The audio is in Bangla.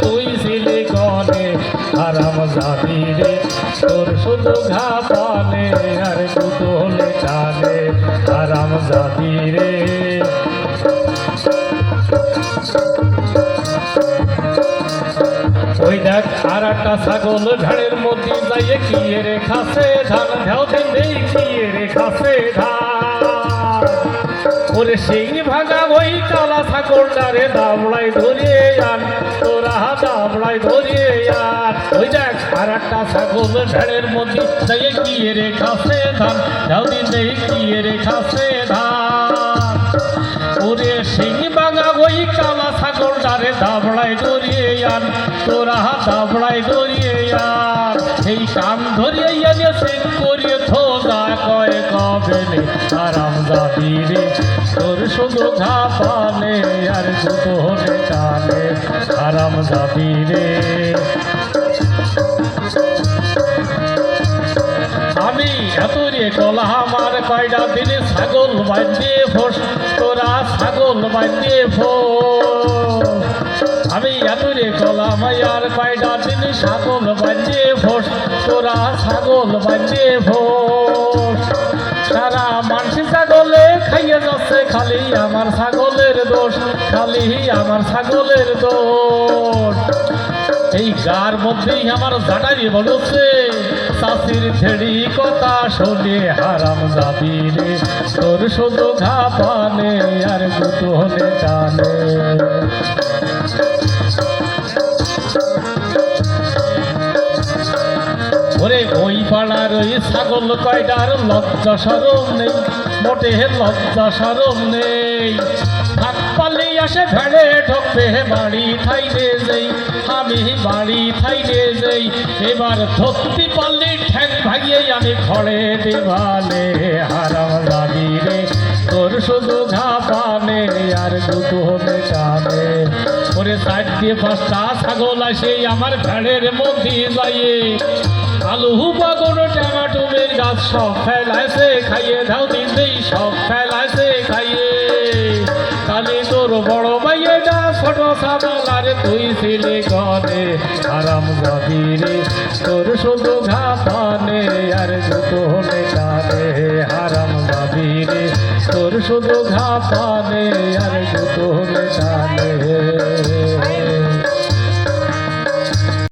তুই ছিলি জাতি রে, তোর শুধু ঘা আর কানে জাতি রে। ওই দেখ আর একটা ছাগল ঝাড়ের মধ্যে যাইয়ে কিয়ে রে, খাসে ধান ঢেউ দিন রে, খাসে ধান। সেই ভাঙা ওই কালা ছাগলটারে দাবড়াই ধরিয়ে আন। তোরা দাবড়াই ধরিয়ে আন। ওই দেখ, আর একটা ছাগল ঝাড়ের মধ্যে যাইয়ে কিয়ে রে খাসে ধান। দিন দেই কিয়ে রে খাসে ধান। ওরে সিং বাঙা ওই কালা ছাগলটারে দাবড়াই ধরিয়ে আন। তোরা দাবড়াই ধরিয়ে আন। এই কান ধরিয়ে আনে সিং করিয়ে থোগা কয় কবেলে আরাম দাবি রে কানে আরাম দাবি রে আমি এত রে কলা আমার কয়টা দিনে ছাগল বাঁধে ফোস তোরা ছাগল বাঁধে ফোস আমি এত রে কলা মায়ার কয়টা দিনে ছাগল বাঁধে ফোস তোরা ছাগল বাঁধে ফোস মানসি ছাগলে খাইয়ে যাচ্ছে খালি আমার ছাগলের দোষ, খালি আমার ছাগলের দোষ। এই গার মধ্যেই আমার জাটারি বলছে, চাষির ছেড়ি কথা শোনে হারাম যাবি রে। তোর শুধু ঘা পানে আর গুতো হলে টানে। ওই পাড়ার ওই ছাগল কয়টার লজ্জা সরম নেই, মোটে হে লজ্জা সরম নেই। থাক পালি আসে ভেড়ে ঢোকবে বাড়ি থাইলে যেই, আমি বাড়ি থাইলে যেই। এবার ধরতে পারলি ঠ্যাং ভাগিয়ে আমি খড়ে দেবালে হারাম লাগি রে, তোর শুধু ঘা পানে আর দুটো হবে কানে ওরে দিয়ে পাঁচটা ছাগল আসে, আমার ভেড়ের মধ্যে যাইয়ে আলু বাগর টমাটোমের গাছ সব ফেলাইছে, খাইয়ে দাও দিন সব ফেলাইছে, খাইয়ে। কালি তোর বড় মাইয়ে না ছোট সাবল আরে তুই ছিলি গনে আরাম যাবি রে তোর শুধু ঘা পানে আর দুটো হলে কানে হারাম যাবি রে তোর শুধু ঘা আর